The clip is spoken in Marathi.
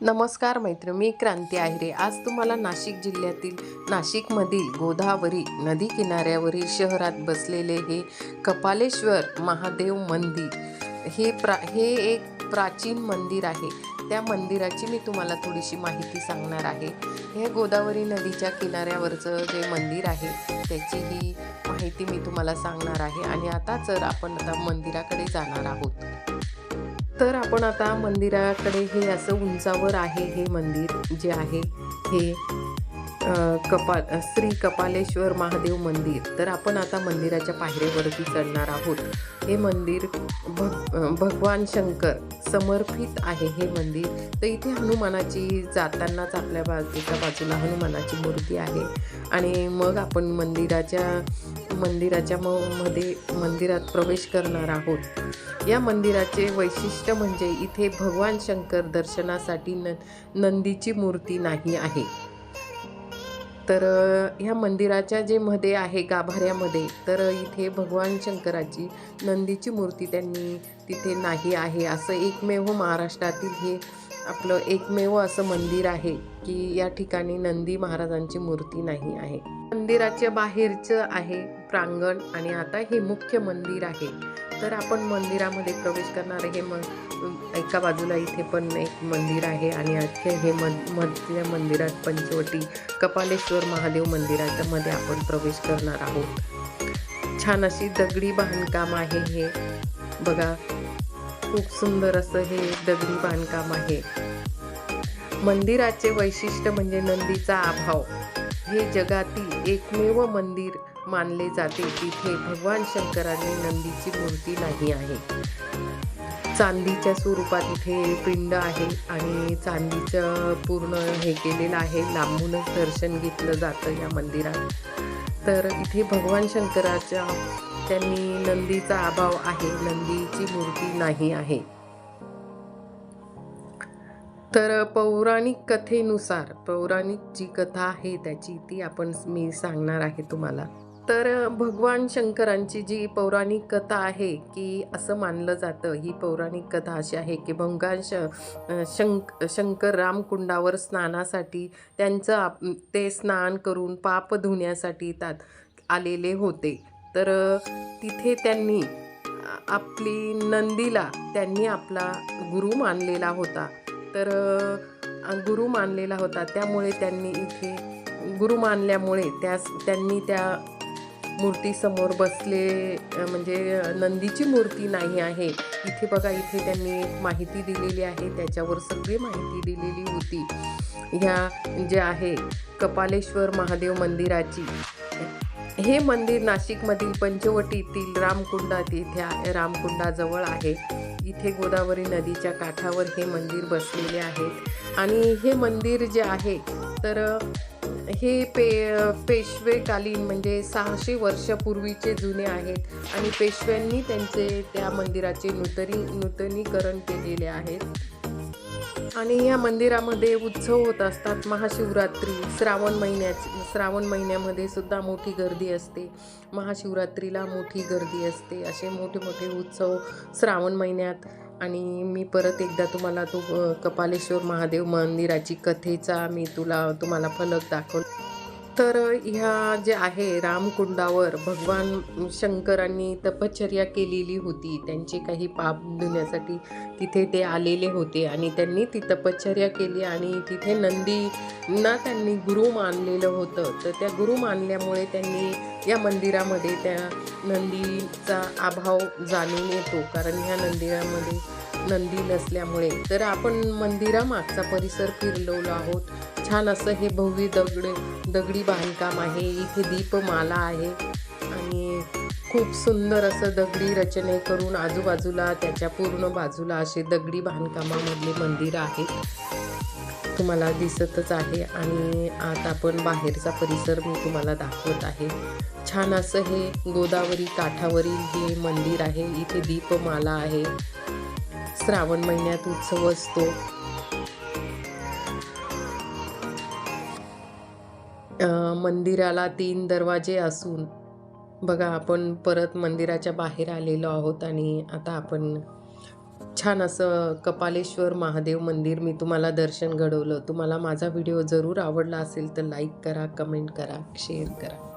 नमस्कार मैत्र मी क्रांती आहिरे. आज तुम्हाला नाशिक जिल्ह्यातील नाशिकमधील गोदावरी नदी किनाऱ्यावरील शहरात बसलेले हे कपालेश्वर महादेव मंदिर हे प्रा हे एक प्राचीन मंदिर आहे. त्या मंदिराची मी तुम्हाला थोडीशी माहिती सांगणार आहे. हे गोदावरी नदीच्या किनाऱ्यावरचं जे मंदिर आहे त्याची ही माहिती मी तुम्हाला सांगणार आहे. आणि आता जर आपण आता मंदिराकडे जाणार आहोत. तर आपण आता मंदिराकडे हे असं उंचावर आहे हे मंदिर जे आहे हे कपाल श्री कपालेश्वर महादेव मंदिर. तर आपण आता मंदिराच्या पायऱ्यावरती चढणार आहोत. हे मंदिर भग भगवान शंकर समर्पित आहे हे मंदिर. तर इथे हनुमानाची जातानाच आपल्या बाजूच्या बाजूला हनुमानाची मूर्ती आहे. आणि मग आपण मंदिराच्या मंदिराच्या म मध्ये मंदिरात प्रवेश करणार आहोत. या मंदिराचे वैशिष्ट्य म्हणजे इथे भगवान शंकर दर्शनासाठी न नंदीची मूर्ती नाही आहे. तर ह्या मंदिराच्या जे मध्ये आहे गाभाऱ्यामध्ये तर इथे भगवान शंकराची नंदीची मूर्ती त्यांनी तिथे नाही आहे. असं एकमेव महाराष्ट्रातील हे आपलं एकमेव असं मंदिर आहे की या ठिकाणी नंदी महाराजांची मूर्ती नाही आहे. मंदिराच्या बाहेरचं आहे प्रांगण आणि आता हे मुख्य मंदिर आहे. तर आपण मंदिरामध्ये प्रवेश करणार हे मग एका बाजूला इथे पण एक मंदिर आहे आणि अख्खे हे मन मधल्या मंदिरात पंचवटी कपालेश्वर महादेव मंदिराच्यामध्ये आपण प्रवेश करणार आहोत. छान अशी दगडी बांधकाम आहे हे. बघा खूप सुंदर असं हे दगडी बांधकाम आहे. मंदिराचे वैशिष्ट्य म्हणजे नंदीचा अभाव. हे जगातील एकमेव मंदिर मानले जाते. तिथे भगवान शंकरांनी नंदीची मूर्ती नाही आहे. चांदीच्या स्वरूपात इथे पिंड आहे आणि चांदीचं पूर्ण हे केलेलं आहे. लांबूनच दर्शन घेतलं जातं या मंदिरात. तर इथे भगवान शंकराच्या त्यांनी नंदीचा अभाव आहे. नंदीची मूर्ती नाही आहे. तर पौराणिक कथेनुसार पौराणिक जी कथा आहे त्याची ती आपण मी सांगणार आहे तुम्हाला. तर भगवान शंकरांची जी पौराणिक कथा आहे की असं मानलं जातं ही पौराणिक कथा अशी आहे की भगवान श शंक शंकर रामकुंडावर स्नानासाठी त्यांचं आप ते स्नान करून पाप धुण्यासाठी तात आलेले होते. तर तिथे त्यांनी आपली नंदीला त्यांनी आपला गुरु मानलेला होता. तर गुरु मानलेला होता. त्यामुळे त्यांनी इथे गुरु मानल्यामुळे त्यास त्यांनी त्या मूर्तीसमोर बसले म्हणजे नंदीची मूर्ती नाही आहे. इथे बघा इथे त्यांनी एक माहिती दिलेली आहे. त्याच्यावर सगळी माहिती दिलेली होती. ह्या जे आहे कपालेश्वर महादेव मंदिराची. हे मंदिर नाशिकमधील पंचवटीतील रामकुंडात इथे रामकुंडाजवळ आहे. इथे गोदावरी नदीच्या काठावर हे मंदिर बसलेले आहे. आणि हे मंदिर जे आहे तर हे पे पेशवेकालीन म्हणजे सहाशे वर्षापूर्वीचे जुने आहेत आणि पेशव्यांनी त्यांचे त्या मंदिराचे नूतनी नूतनीकरण केलेले आहेत. आणि या मंदिरामध्ये उत्सव होत असतात. महाशिवरात्री श्रावण महिन्याची श्रावण महिन्यामध्ये सुद्धा मोठी गर्दी असते. महाशिवरात्रीला मोठी गर्दी असते. असे मोठे मोठे उत्सव श्रावण महिन्यात आणि मी परत एकदा तुम्हाला तो कपालेश्वर महादेव मंदिराची कथेचा मी तुला तुम्हाला फलक दाखव तर ह्या जे आहे रामकुंडावर भगवान शंकरांनी तपश्चर्या केलेली होती. त्यांचे काही पाप धुण्यासाठी तिथे ते आलेले होते आणि त्यांनी ती तपश्चर्या केली आणि तिथे नंदींना त्यांनी गुरु मानलेलं होतं. तर त्या गुरु मानल्यामुळे त्यांनी या मंदिरामध्ये त्या नंदीचा अभाव जाणून येतो. कारण ह्या मंदिरामध्ये नंदी नसल्यामुळे. तर आपण मंदिरामागचा परिसर फिरलवलो आहोत. छान असं हे भव्य दगड दगडी बांधकाम आहे. इथे दीपमाला आहे. आणि खूप सुंदर असं दगडी रचने करून आजूबाजूला त्याच्या पूर्ण बाजूला असे दगडी बांधकामामधले मंदिर आहे तुम्हाला दिसतच आहे. आणि आता आपण बाहेरचा परिसर मी तुम्हाला दाखवत आहे. छान असं हे गोदावरी काठावरील हे मंदिर आहे. इथे दीपमाला आहे. श्रावण महिन्यात उत्सव असतो. मंदिराला तीन दरवाजे असून बघा आपण परत मंदिराच्या बाहेर आलेलो आहोत आणि आता आपण छान असं कपालेश्वर महादेव मंदिर मी तुम्हाला दर्शन घडवलं. तुम्हाला माझा व्हिडिओ जरूर आवडला असेल तर लाईक करा कमेंट करा शेअर करा.